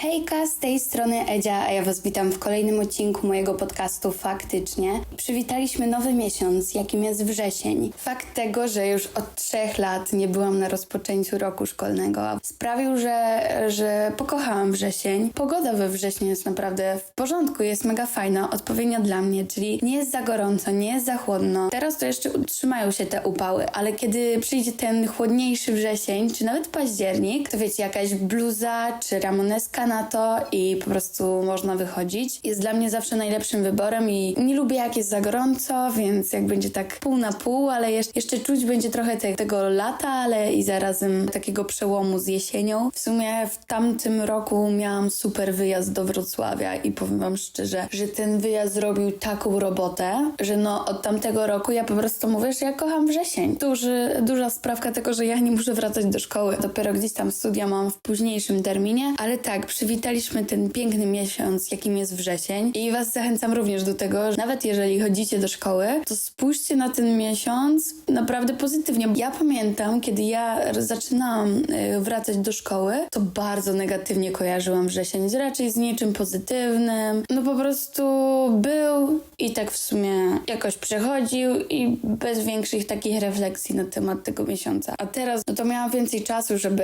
Hejka, z tej strony Edzia, a ja Was witam w kolejnym odcinku mojego podcastu Faktycznie. Przywitaliśmy nowy miesiąc, jakim jest wrzesień. Fakt tego, że już od trzech lat nie byłam na rozpoczęciu roku szkolnego, sprawił, że, że pokochałam wrzesień. Pogoda we wrześniu jest naprawdę w porządku, jest mega fajna, odpowiednia dla mnie, czyli nie jest za gorąco, nie jest za chłodno. Teraz to jeszcze utrzymają się te upały, ale kiedy przyjdzie ten chłodniejszy wrzesień, czy nawet październik, to wiecie, jakaś bluza czy ramoneska na to i po prostu można wychodzić. Jest dla mnie zawsze najlepszym wyborem i nie lubię jak jest za gorąco, więc jak będzie tak pół na pół, ale jeszcze, czuć będzie trochę te, tego lata, ale i zarazem takiego przełomu z jesienią. W sumie w tamtym roku miałam super wyjazd do Wrocławia i powiem wam szczerze, że ten wyjazd zrobił taką robotę, że no od tamtego roku ja po prostu mówię, że ja kocham wrzesień. Duży, duża sprawka tego, że ja nie muszę wracać do szkoły. Dopiero gdzieś tam studia mam w późniejszym terminie, ale tak, przywitaliśmy ten piękny miesiąc, jakim jest wrzesień i was zachęcam również do tego, że nawet jeżeli chodzicie do szkoły, to spójrzcie na ten miesiąc naprawdę pozytywnie. Ja pamiętam, kiedy ja zaczynałam y, wracać do szkoły, to bardzo negatywnie kojarzyłam wrzesień, raczej z niczym pozytywnym. No po prostu był i tak w sumie jakoś przechodził i bez większych takich refleksji na temat tego miesiąca. A teraz no to miałam więcej czasu, żeby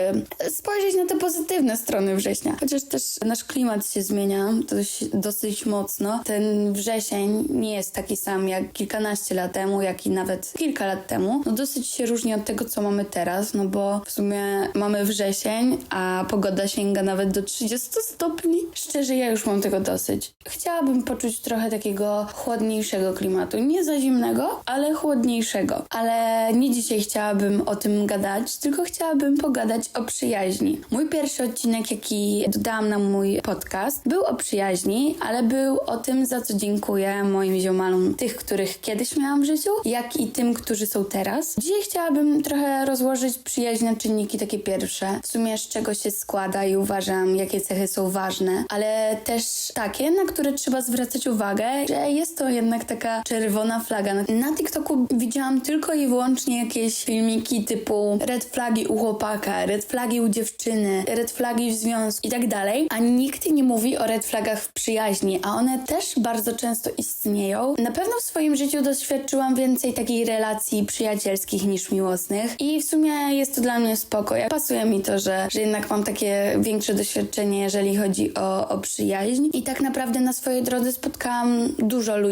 spojrzeć na te pozytywne strony września. Chociaż też nasz klimat się zmienia dość, dosyć mocno. Ten wrzesień nie jest taki sam jak kilkanaście lat temu, jak i nawet kilka lat temu. No dosyć się różni od tego, co mamy teraz, no bo w sumie mamy wrzesień, a pogoda sięga nawet do 30 stopni. Szczerze, ja już mam tego dosyć. Chciałabym poczuć trochę takiego chłodniejszego klimatu. Nie za zimnego, ale chłodniejszego. Ale nie dzisiaj chciałabym o tym gadać, tylko chciałabym pogadać o przyjaźni. Mój pierwszy odcinek, jaki dodałam na mój podcast, był o przyjaźni, ale był o tym, za co dziękuję moim ziomalom, tych, których kiedyś miałam w życiu, jak i tym, którzy są teraz. Dzisiaj chciałabym trochę rozłożyć przyjaźń na czynniki takie pierwsze, w sumie z czego się składa i uważam, jakie cechy są ważne, ale też takie, na które trzeba zwracać uwagę, że jest to jednak taka czerwona flaga. Na TikToku widziałam tylko i wyłącznie jakieś filmiki typu red flagi u chłopaka, red flagi u dziewczyny, red flagi w związku i tak dalej, a nikt nie mówi o red flagach w przyjaźni, a one też bardzo często istnieją. Na pewno w swoim życiu doświadczyłam więcej takiej relacji przyjacielskich niż miłosnych i w sumie jest to dla mnie spoko. Ja pasuje mi to, że, że jednak mam takie większe doświadczenie, jeżeli chodzi o, o przyjaźń i tak naprawdę na swojej drodze spotkałam dużo ludzi.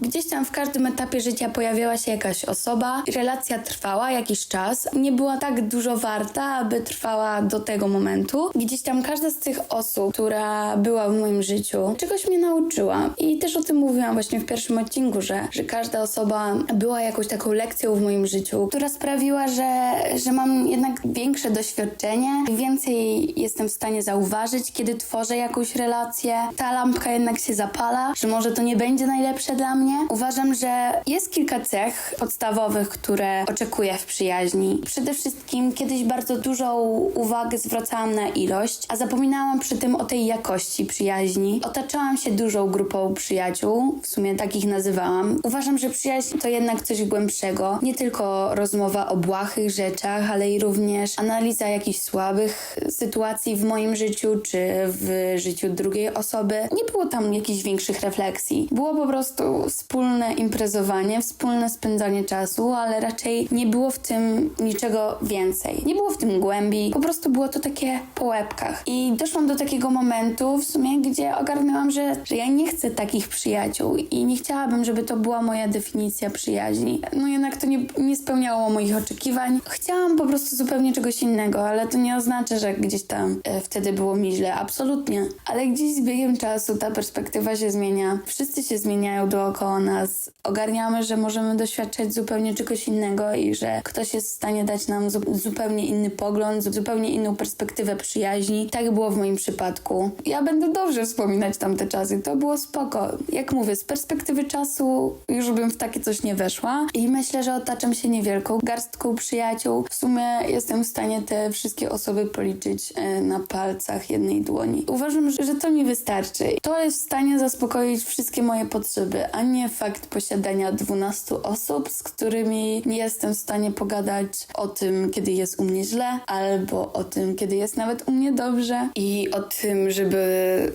Gdzieś tam w każdym etapie życia pojawiała się jakaś osoba, relacja trwała jakiś czas, nie była tak dużo warta, aby trwała do tego momentu. Gdzieś tam każda z tych osób, która była w moim życiu, czegoś mnie nauczyła. I też o tym mówiłam właśnie w pierwszym odcinku, że, że każda osoba była jakąś taką lekcją w moim życiu, która sprawiła, że, że mam jednak większe doświadczenie, więcej jestem w stanie zauważyć, kiedy tworzę jakąś relację. Ta lampka jednak się zapala, że może to nie będzie najlepsze dla mnie. Uważam, że jest kilka cech podstawowych, które oczekuję w przyjaźni. Przede wszystkim kiedyś bardzo dużą uwagę zwracałam na ilość, a zapominałam przy tym o tej jakości przyjaźni. Otaczałam się dużą grupą przyjaciół, w sumie takich nazywałam. Uważam, że przyjaźń to jednak coś głębszego. Nie tylko rozmowa o błahych rzeczach, ale i również analiza jakichś słabych sytuacji w moim życiu czy w życiu drugiej osoby. Nie było tam jakichś większych refleksji. Było po prostu wspólne imprezowanie, wspólne spędzanie czasu, ale raczej nie było w tym niczego więcej. Nie było w tym głębi, po prostu było to takie po łebkach. I doszłam do takiego momentu w sumie, gdzie ogarnęłam, że, że ja nie chcę takich przyjaciół i nie chciałabym, żeby to była moja definicja przyjaźni. No jednak to nie, nie spełniało moich oczekiwań. Chciałam po prostu zupełnie czegoś innego, ale to nie oznacza, że gdzieś tam e, wtedy było mi źle. Absolutnie. Ale gdzieś z biegiem czasu ta perspektywa się zmienia. Wszyscy się zmieniają dookoła nas. Ogarniamy, że możemy doświadczać zupełnie czegoś innego i że ktoś jest w stanie dać nam zu- zupełnie inny pogląd, zu- zupełnie inną perspektywę przyjaźni. Tak było w moim przypadku. Ja będę dobrze wspominać tamte czasy. To było spoko. Jak mówię, z perspektywy czasu już bym w takie coś nie weszła i myślę, że otaczam się niewielką garstką przyjaciół. W sumie jestem w stanie te wszystkie osoby policzyć e, na palcach jednej dłoni. Uważam, że to mi wystarczy. To jest w stanie zaspokoić wszystkie moje potrzeby, a nie fakt posiadania 12 osób, z którymi nie jestem w stanie pogadać o tym, kiedy jest u mnie źle, albo o tym, kiedy jest nawet u mnie dobrze. I mi o tym, żeby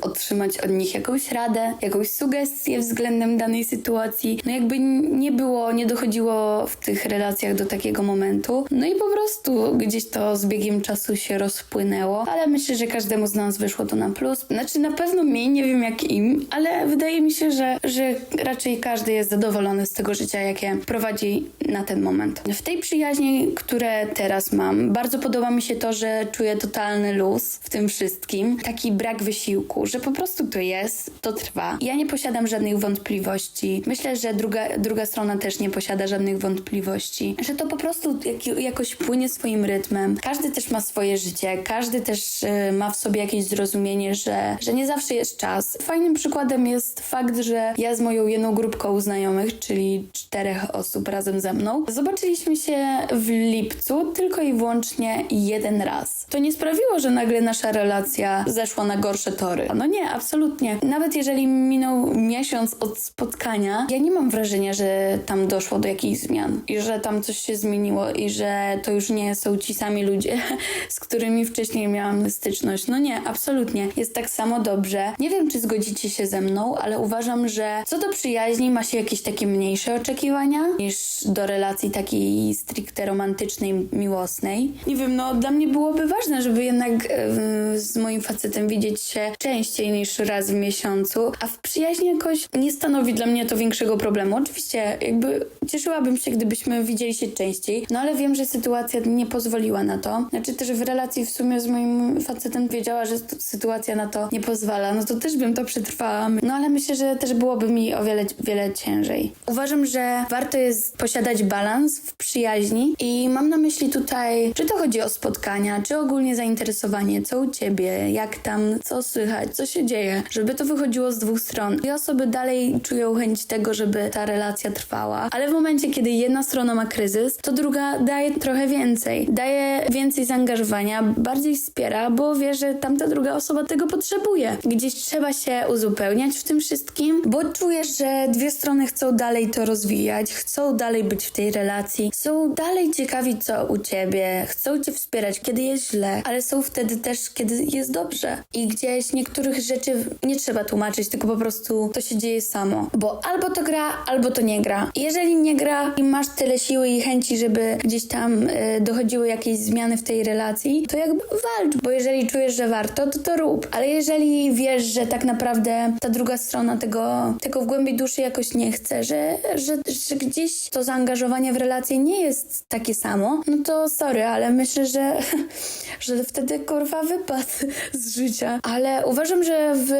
otrzymać od nich jakąś radę, jakąś sugestię względem danej sytuacji. No jakby nie było, nie dochodziło w tych relacjach do takiego momentu. No i po prostu gdzieś to z biegiem czasu się rozpłynęło, ale myślę, że każdemu z nas wyszło to na plus. Znaczy na pewno mniej, nie wiem jak im, ale wydaje mi się, że, że raczej każdy jest zadowolony z tego życia, jakie prowadzi na ten moment. W tej przyjaźni, które teraz mam, bardzo podoba mi się to, że czuję totalny luz w tym wszystkim. Taki brak wysiłku, że po prostu to jest, to trwa. Ja nie posiadam żadnych wątpliwości. Myślę, że druga, druga strona też nie posiada żadnych wątpliwości. Że to po prostu jak, jakoś płynie swoim rytmem. Każdy też ma swoje życie, każdy też y, ma w sobie jakieś zrozumienie, że, że nie zawsze jest czas. Fajnym przykładem jest fakt, że ja z moją jedną grupką znajomych, czyli czterech osób razem ze mną, zobaczyliśmy się w lipcu tylko i wyłącznie jeden raz. To nie sprawiło, że nagle nasza relacja zeszła na gorsze tory. No nie, absolutnie. Nawet jeżeli minął miesiąc od spotkania, ja nie mam wrażenia, że tam doszło do jakichś zmian i że tam coś się zmieniło i że to już nie są ci sami ludzie, z którymi wcześniej miałam styczność. No nie, absolutnie. Jest tak samo dobrze. Nie wiem, czy zgodzicie się ze mną, ale uważam, że co do przyjaźni ma się jakieś takie mniejsze oczekiwania niż do relacji takiej stricte romantycznej, miłosnej. Nie wiem, no dla mnie byłoby ważne, żeby jednak e, z moim facetem widzieć się częściej niż raz w miesiącu, a w przyjaźni jakoś nie stanowi dla mnie to większego problemu. Oczywiście jakby cieszyłabym się, gdybyśmy widzieli się częściej, no ale wiem, że sytuacja nie pozwoliła na to. Znaczy też w relacji w sumie z moim facetem wiedziała, że sytuacja na to nie pozwala, no to też bym to przetrwała. No ale myślę, że też byłoby mi o wiele, wiele ciężej. Uważam, że warto jest posiadać balans w przyjaźni i mam na myśli tutaj, czy to chodzi o spotkania, czy ogólnie zainteresowanie, co u ciebie, jak tam, co słychać, co się dzieje, żeby to wychodziło z dwóch stron. Dwie osoby dalej czują chęć tego, żeby ta relacja trwała, ale w momencie, kiedy jedna strona ma kryzys, to druga daje trochę więcej. Daje więcej zaangażowania, bardziej wspiera, bo wie, że tamta druga osoba tego potrzebuje. Gdzieś trzeba się uzupełniać w tym wszystkim, bo czujesz, że dwie strony chcą dalej to rozwijać, chcą dalej być w tej relacji, są dalej ciekawi, co u ciebie, chcą cię wspierać, kiedy jest źle, ale są wtedy też, kiedy jest dobrze. I gdzieś niektórych rzeczy nie trzeba tłumaczyć, tylko po prostu to się dzieje samo. Bo albo to gra, albo to nie gra. Jeżeli nie gra i masz tyle siły i chęci, żeby gdzieś tam y, dochodziły jakieś zmiany w tej relacji, to jakby walcz, bo jeżeli czujesz, że warto, to to rób. Ale jeżeli wiesz, że tak naprawdę ta druga strona tego, tego w głębi duszy jakoś nie chce, że, że, że gdzieś to zaangażowanie w relację nie jest takie samo, no to sorry, ale myślę, że, że wtedy kurwa wypad z życia. Ale uważam, że w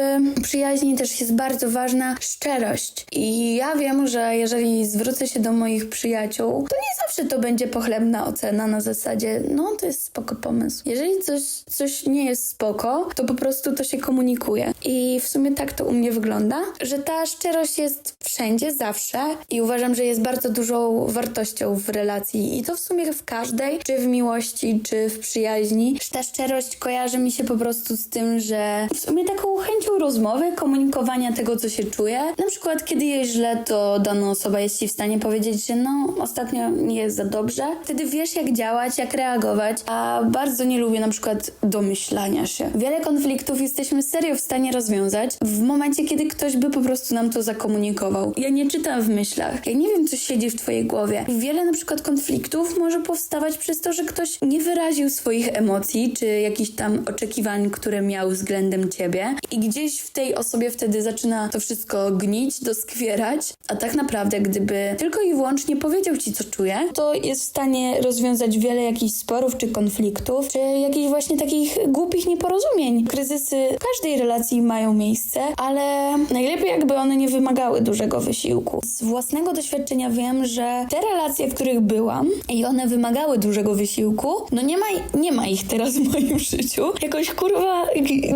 przyjaźni też jest bardzo ważna szczerość. I ja wiem, że jeżeli zwrócę się do moich przyjaciół, to nie zawsze to będzie pochlebna ocena na zasadzie, no to jest spoko pomysł. Jeżeli coś, coś nie jest spoko, to po prostu to się komunikuje. I w sumie tak to u mnie wygląda, że ta szczerość jest wszędzie, zawsze i uważam, że jest bardzo dużą wartością w relacji i to w sumie w każdej, czy w miłości, czy w przyjaźni. Ta szczerość kojarzy mi się po prostu z tym, że w sumie taką chęcią rozmowy, komunikowania tego, co się czuje. Na przykład, kiedy jest źle, to dana osoba jest ci w stanie powiedzieć, że no, ostatnio nie jest za dobrze. Wtedy wiesz, jak działać, jak reagować, a bardzo nie lubię na przykład domyślania się. Wiele konfliktów jesteśmy serio w stanie rozwiązać w momencie, kiedy ktoś by po prostu nam to zakomunikował. Ja nie czytam w myślach. Ja nie wiem, co siedzi w twojej głowie. Wiele na przykład konfliktów może powstawać przez to, że ktoś nie wyraził swoich emocji, czy jakichś tam oczekiwań, które miał względem ciebie i gdzieś w tej osobie wtedy zaczyna to wszystko gnić, doskwierać, a tak naprawdę gdyby tylko i wyłącznie powiedział ci, co czuje, to jest w stanie rozwiązać wiele jakichś sporów czy konfliktów, czy jakichś właśnie takich głupich nieporozumień. Kryzysy w każdej relacji mają miejsce, ale najlepiej jakby one nie wymagały dużego wysiłku. Z własnego doświadczenia wiem, że te relacje, w których byłam i one wymagały dużego wysiłku, no nie ma, nie ma ich teraz w moim życiu. Jakoś kurwa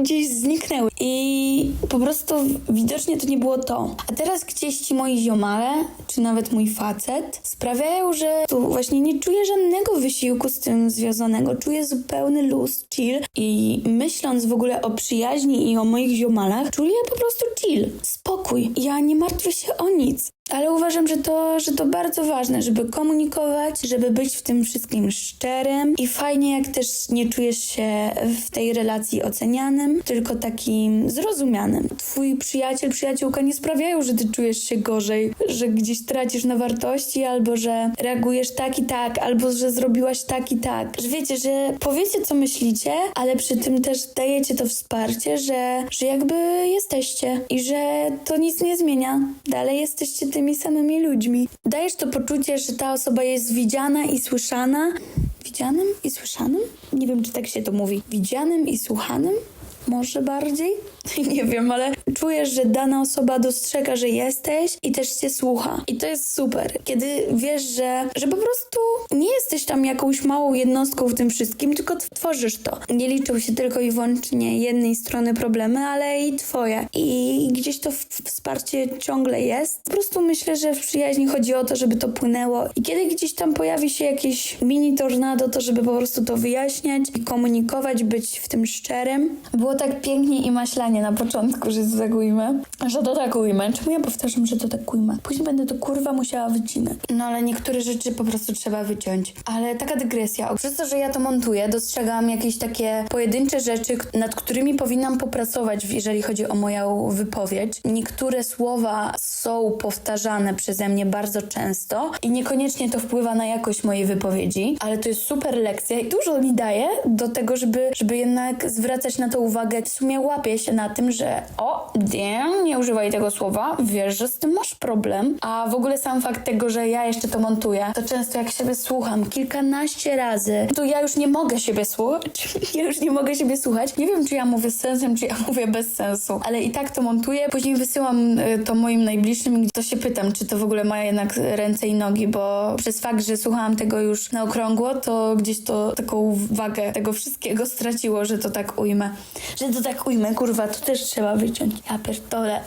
gdzieś zniknęły i po prostu widocznie to nie było to. A teraz gdzieś ci moi ziomale, czy nawet mój facet sprawiają, że tu właśnie nie czuję żadnego wysiłku z tym związanego. Czuję zupełny luz, chill i myśląc w ogóle o przyjaźni i o moich ziomalach, czuję po prostu chill, spokój. Ja nie martwię się o nic. Ale uważam, że to, że to bardzo ważne, żeby komunikować, żeby być w tym wszystkim szczerym i fajnie, jak też nie czujesz się w tej relacji ocenianym, tylko takim zrozumianym. Twój przyjaciel, przyjaciółka nie sprawiają, że ty czujesz się gorzej, że gdzieś tracisz na wartości, albo że reagujesz tak i tak, albo że zrobiłaś tak i tak. Że wiecie, że powiecie, co myślicie, ale przy tym też dajecie to wsparcie, że, że jakby jesteście i że to nic nie zmienia. Dalej jesteście tymi samymi ludźmi. Dajesz to poczucie, że ta osoba jest widziana i słyszana. Widzianym i słyszanym? Nie wiem, czy tak się to mówi. Widzianym i słuchanym? Może bardziej? Nie wiem, ale czujesz, że dana osoba dostrzega, że jesteś i też cię słucha. I to jest super. Kiedy wiesz, że, że po prostu nie jesteś tam jakąś małą jednostką w tym wszystkim, tylko tworzysz to. Nie liczą się tylko i wyłącznie jednej strony problemy, ale i twoje. I gdzieś to wsparcie ciągle jest. Po prostu myślę, że w przyjaźni chodzi o to, żeby to płynęło. I kiedy gdzieś tam pojawi się jakieś mini tornado, to żeby po prostu to wyjaśniać i komunikować, być w tym szczerym. Było tak pięknie i maślanie na początku, że to tak ujmę. Że to tak ujmę. Czemu ja powtarzam, że to tak ujmę? Później będę to kurwa musiała wycinać. No ale niektóre rzeczy po prostu trzeba wyciąć. Ale taka dygresja. Przez to, że ja to montuję, dostrzegam jakieś takie pojedyncze rzeczy, nad którymi powinnam popracować, jeżeli chodzi o moją wypowiedź. Niektóre słowa są powtarzane przeze mnie bardzo często i niekoniecznie to wpływa na jakość mojej wypowiedzi, ale to jest super lekcja i dużo mi daje do tego, żeby, żeby jednak zwracać na to uwagę. W sumie łapię się na tym, że o, damn, nie używaj tego słowa, wiesz, że z tym masz problem. A w ogóle sam fakt tego, że ja jeszcze to montuję, to często jak siebie słucham kilkanaście razy, to ja już nie mogę siebie słuchać. Ja już nie mogę siebie słuchać. Nie wiem, czy ja mówię z sensem, czy ja mówię bez sensu, ale i tak to montuję. Później wysyłam y, to moim najbliższym i to się pytam, czy to w ogóle ma jednak ręce i nogi, bo przez fakt, że słuchałam tego już na okrągło, to gdzieś to taką wagę tego wszystkiego straciło, że to tak ujmę. Że to tak ujmę, kurwa, to też trzeba wyciąć. Ja pierdolę.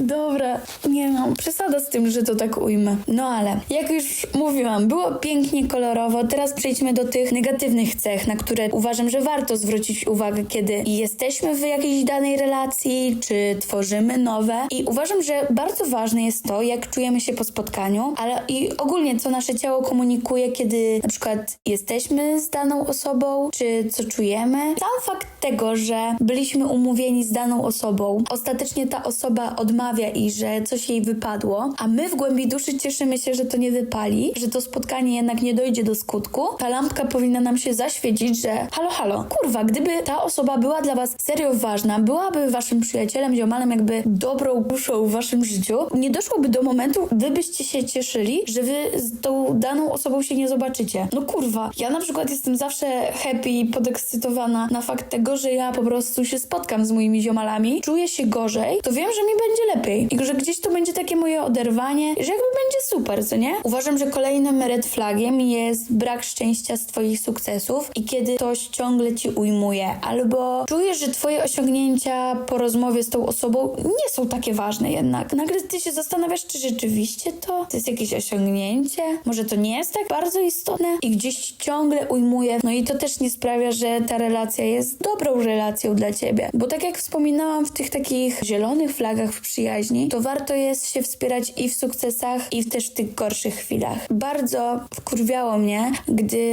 Dobra, nie mam przesada z tym, że to tak ujmę. No ale, jak już mówiłam, było pięknie, kolorowo. Teraz przejdźmy do tych negatywnych cech, na które uważam, że warto zwrócić uwagę, kiedy jesteśmy w jakiejś danej relacji, czy tworzymy nowe. I uważam, że bardzo ważne jest to, jak czujemy się po spotkaniu, ale i ogólnie, co nasze ciało komunikuje, kiedy na przykład jesteśmy z daną osobą, czy co czujemy. Sam fakt tego, że byliśmy umówieni z daną osobą, ostatecznie ta osoba odmawia i że coś jej wypadło, a my w głębi duszy cieszymy się, że to nie wypali, że to spotkanie jednak nie dojdzie do skutku, ta lampka powinna nam się zaświecić, że halo, halo, kurwa, gdyby ta osoba była dla was serio ważna, byłaby waszym przyjacielem, ziomalem, jakby dobrą duszą w waszym życiu, nie doszłoby do momentu, wy byście się cieszyli, że wy z tą daną osobą się nie zobaczycie. No kurwa, ja na przykład jestem zawsze happy i podekscytowana na fakt tego, że ja po prostu się spotkam z moimi ziomalami, czuję się gorzej, to wiem, że mi będzie lepiej i że gdzieś to będzie takie moje oderwanie, że jakby będzie super, co nie? Uważam, że kolejnym red flagiem jest brak szczęścia z twoich sukcesów i kiedy ktoś ciągle ci ujmuje, albo czujesz, że twoje osiągnięcia po rozmowie z tą osobą nie są takie ważne jednak. Nagle ty się zastanawiasz, czy rzeczywiście to, to jest jakieś osiągnięcie, może to nie jest tak bardzo istotne i gdzieś ci ciągle ujmuje. No i to też nie sprawia, że ta relacja jest dobrą relacją dla ciebie. Bo tak jak wspominałam w tych takich zielonych flagach w przyjaźni, to warto jest się wspierać i w sukcesach, i w też w tych gorszych chwilach. Bardzo wkurwiało mnie, gdy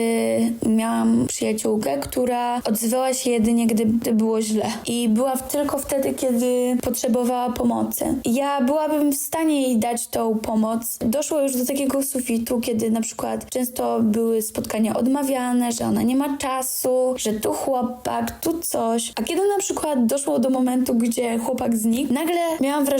miałam przyjaciółkę, która odzywała się jedynie, gdy, gdy było źle. I była tylko wtedy, kiedy potrzebowała pomocy. Ja byłabym w stanie jej dać tą pomoc. Doszło już do takiego sufitu, kiedy na przykład często były spotkania odmawiane, że ona nie ma czasu, że tu chłopak, tu coś. A kiedy na przykład doszło do momentu, gdzie chłopak znikł, nagle miałam wrażenie,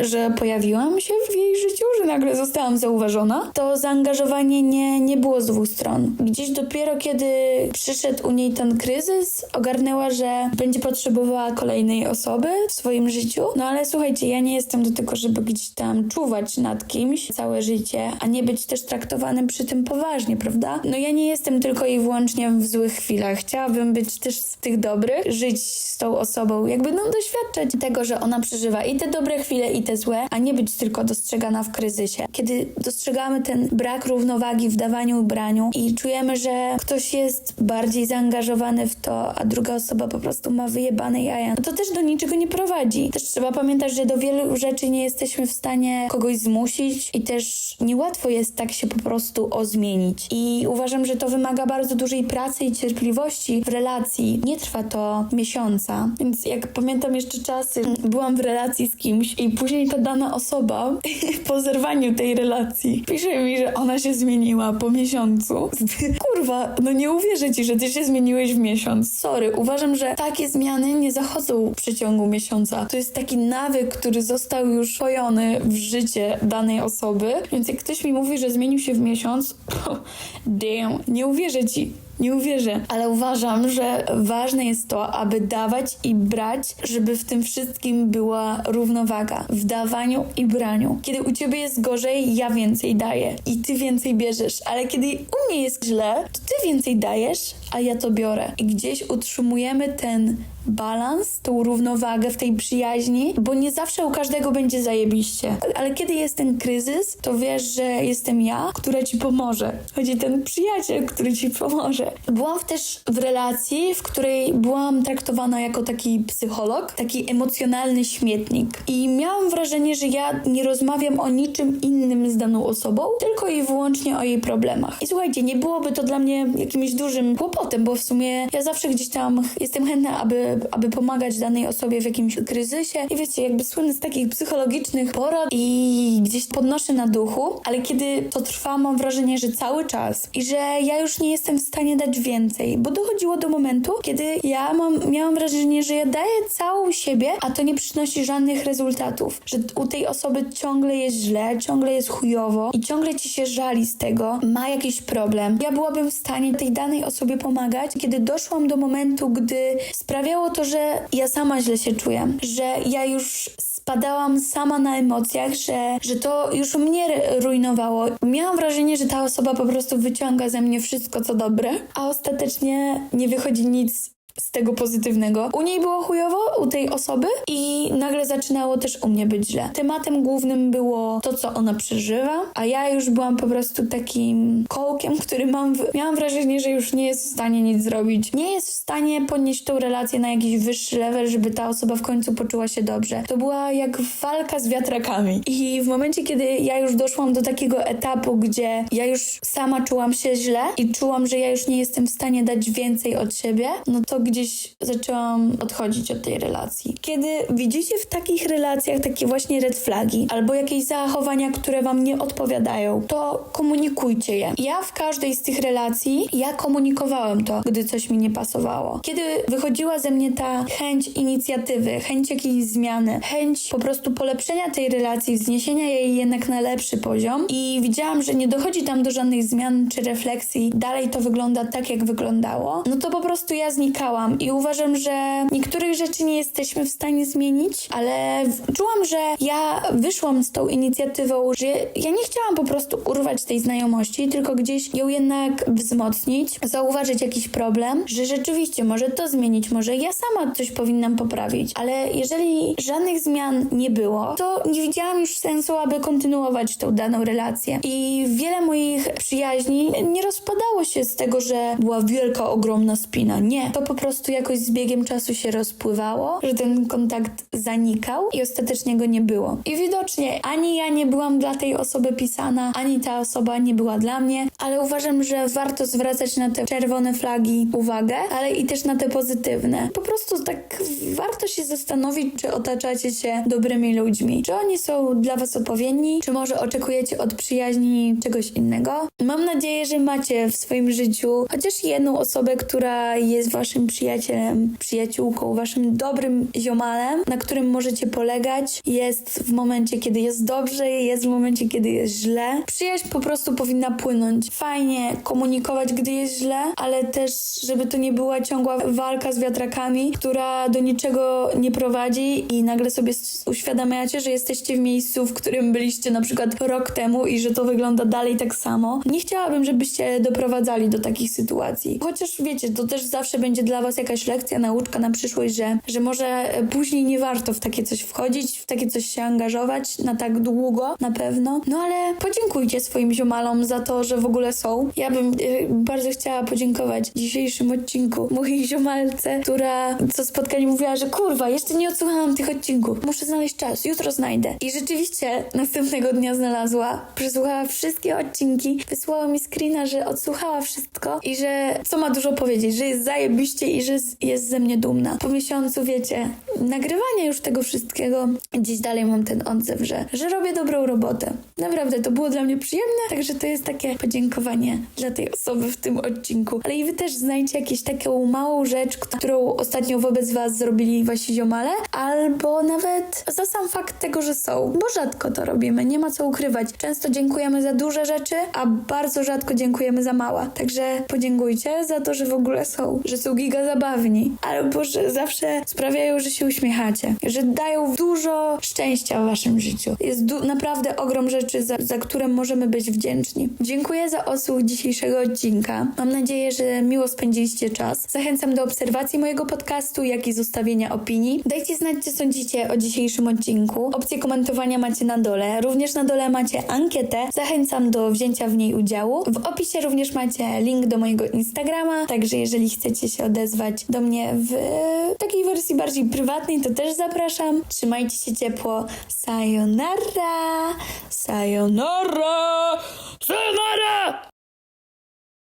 że pojawiłam się w jej życiu, że nagle zostałam zauważona. To zaangażowanie nie, nie było z dwóch stron. Gdzieś dopiero kiedy przyszedł u niej ten kryzys, ogarnęła, że będzie potrzebowała kolejnej osoby w swoim życiu. No ale słuchajcie, ja nie jestem do tego, żeby gdzieś tam czuwać nad kimś całe życie, a nie być też traktowanym przy tym poważnie, prawda? No ja nie jestem tylko i wyłącznie w złych chwilach. Chciałabym być też w tych dobrych, żyć z tą osobą, jakby no doświadczać tego, że ona przeżywa i te dobre chwile, i te złe, a nie być tylko dostrzegana w kryzysie. Kiedy dostrzegamy ten brak równowagi w dawaniu i braniu i czujemy, że ktoś jest bardziej zaangażowany w to, a druga osoba po prostu ma wyjebane jaja, no to też do niczego nie prowadzi. Też trzeba pamiętać, że do wielu rzeczy nie jesteśmy w stanie kogoś zmusić i też niełatwo jest tak się po prostu o zmienić. I uważam, że to wymaga bardzo dużej pracy i cierpliwości w relacji. Nie trwa to miesiąca. Więc jak pamiętam jeszcze czasy, byłam w relacji z kimś i później ta dana osoba po zerwaniu tej relacji pisze mi, że ona się zmieniła po miesiącu. Kurwa, no nie uwierzę ci, że ty się zmieniłeś w miesiąc. Sorry, uważam, że takie zmiany nie zachodzą w przeciągu miesiąca. To jest taki nawyk, który został już pojony w życie danej osoby. Więc jak ktoś mi mówi, że zmienił się w miesiąc, damn, nie uwierzę ci. Nie uwierzę, ale uważam, że ważne jest to, aby dawać i brać, żeby w tym wszystkim była równowaga w dawaniu i braniu. Kiedy u ciebie jest gorzej, ja więcej daję i ty więcej bierzesz, ale kiedy u mnie jest źle, to ty więcej dajesz, a ja to biorę. I gdzieś utrzymujemy ten balans, tą równowagę w tej przyjaźni, bo nie zawsze u każdego będzie zajebiście. Ale kiedy jest ten kryzys, to wiesz, że jestem ja, która ci pomoże. Chodzi ten przyjaciel, który ci pomoże. Byłam też w relacji, w której byłam traktowana jako taki psycholog, taki emocjonalny śmietnik. I miałam wrażenie, że ja nie rozmawiam o niczym innym z daną osobą, tylko i wyłącznie o jej problemach. I słuchajcie, nie byłoby to dla mnie jakimś dużym kłopotem, bo w sumie ja zawsze gdzieś tam jestem chętna, aby, aby pomagać danej osobie w jakimś kryzysie. I wiecie, jakby słynę z takich psychologicznych porad i gdzieś podnoszę na duchu, ale kiedy to trwa, mam wrażenie, że cały czas i że ja już nie jestem w stanie dać więcej, bo dochodziło do momentu, kiedy ja mam, miałam wrażenie, że ja daję całą siebie, a to nie przynosi żadnych rezultatów, że u tej osoby ciągle jest źle, ciągle jest chujowo i ciągle ci się żali z tego, ma jakiś problem. Ja byłabym w stanie tej danej osobie pomagać, kiedy doszłam do momentu, gdy sprawiało to, że ja sama źle się czuję, że ja już spadałam sama na emocjach, że, że to już mnie rujnowało. Miałam wrażenie, że ta osoba po prostu wyciąga ze mnie wszystko, co dobre, a ostatecznie nie wychodzi nic z tego pozytywnego. U niej było chujowo, u tej osoby i nagle zaczynało też u mnie być źle. Tematem głównym było to, co ona przeżywa, a ja już byłam po prostu takim kołkiem, który mam, w... miałam wrażenie, że już nie jest w stanie nic zrobić. Nie jest w stanie podnieść tą relację na jakiś wyższy level, żeby ta osoba w końcu poczuła się dobrze. To była jak walka z wiatrakami. I w momencie, kiedy ja już doszłam do takiego etapu, gdzie ja już sama czułam się źle i czułam, że ja już nie jestem w stanie dać więcej od siebie, no to gdzieś zaczęłam odchodzić od tej relacji. Kiedy widzicie w takich relacjach takie właśnie red flagi albo jakieś zachowania, które wam nie odpowiadają, to komunikujcie je. Ja w każdej z tych relacji, ja komunikowałem to, gdy coś mi nie pasowało. Kiedy wychodziła ze mnie ta chęć inicjatywy, chęć jakiejś zmiany, chęć po prostu polepszenia tej relacji, wzniesienia jej jednak na lepszy poziom i widziałam, że nie dochodzi tam do żadnych zmian czy refleksji, dalej to wygląda tak, jak wyglądało, no to po prostu ja znikałam i uważam, że niektórych rzeczy nie jesteśmy w stanie zmienić, ale czułam, że ja wyszłam z tą inicjatywą, że ja nie chciałam po prostu urwać tej znajomości, tylko gdzieś ją jednak wzmocnić, zauważyć jakiś problem, że rzeczywiście może to zmienić, może ja sama coś powinnam poprawić, ale jeżeli żadnych zmian nie było, to nie widziałam już sensu, aby kontynuować tą daną relację. I wiele moich przyjaźni nie rozpadało się z tego, że była wielka, ogromna spina. Nie, to po prostu jakoś z biegiem czasu się rozpływało, że ten kontakt zanikał i ostatecznie go nie było. I widocznie ani ja nie byłam dla tej osoby pisana, ani ta osoba nie była dla mnie, ale uważam, że warto zwracać na te czerwone flagi uwagę, ale i też na te pozytywne. Po prostu tak warto się zastanowić, czy otaczacie się dobrymi ludźmi. Czy oni są dla was odpowiedni, czy może oczekujecie od przyjaźni czegoś innego. Mam nadzieję, że macie w swoim życiu chociaż jedną osobę, która jest waszym przyjacielem, przyjaciółką, waszym dobrym ziomalem, na którym możecie polegać. Jest w momencie, kiedy jest dobrze, jest w momencie, kiedy jest źle. Przyjaźń po prostu powinna płynąć. Fajnie komunikować, gdy jest źle, ale też, żeby to nie była ciągła walka z wiatrakami, która do niczego nie prowadzi i nagle sobie uświadamiacie, że jesteście w miejscu, w którym byliście na przykład rok temu i że to wygląda dalej tak samo. Nie chciałabym, żebyście doprowadzali do takich sytuacji. Chociaż wiecie, to też zawsze będzie dla was jakaś lekcja, nauczka na przyszłość, że, że może później nie warto w takie coś wchodzić, w takie coś się angażować na tak długo, na pewno. No ale podziękujcie swoim ziomalom za to, że w ogóle są. Ja bym e, bardzo chciała podziękować w dzisiejszym odcinku mojej ziomalce, która co spotkanie mówiła, że kurwa, jeszcze nie odsłuchałam tych odcinków. Muszę znaleźć czas, jutro znajdę. I rzeczywiście następnego dnia znalazła, przesłuchała wszystkie odcinki, wysłała mi screena, że odsłuchała wszystko i że co ma dużo powiedzieć, że jest zajebiście i że jest ze mnie dumna. Po miesiącu, wiecie, nagrywania już tego wszystkiego, gdzieś dalej mam ten odzew, że, że robię dobrą robotę. Naprawdę, to było dla mnie przyjemne, także to jest takie podziękowanie dla tej osoby w tym odcinku. Ale i wy też znajdźcie jakąś taką małą rzecz, którą ostatnio wobec was zrobili wasi ziomale, albo nawet za sam fakt tego, że są, bo rzadko to robimy, nie ma co ukrywać. Często dziękujemy za duże rzeczy, a bardzo rzadko dziękujemy za małe. Także podziękujcie za to, że w ogóle są, że są giga zabawni, albo że zawsze sprawiają, że się uśmiechacie, że dają dużo szczęścia w waszym życiu. Jest naprawdę ogrom rzeczy, za, za które możemy być wdzięczni. Dziękuję za odsłuch dzisiejszego odcinka. Mam nadzieję, że miło spędziliście czas. Zachęcam do obserwacji mojego podcastu, jak i zostawienia opinii. Dajcie znać, co sądzicie o dzisiejszym odcinku. Opcję komentowania macie na dole. Również na dole macie ankietę. Zachęcam do wzięcia w niej udziału. W opisie również macie link do mojego Instagrama, także jeżeli chcecie się odezwać odezwać do mnie w takiej wersji bardziej prywatnej, to też zapraszam. Trzymajcie się ciepło. Sayonara! Sayonara! Sayonara!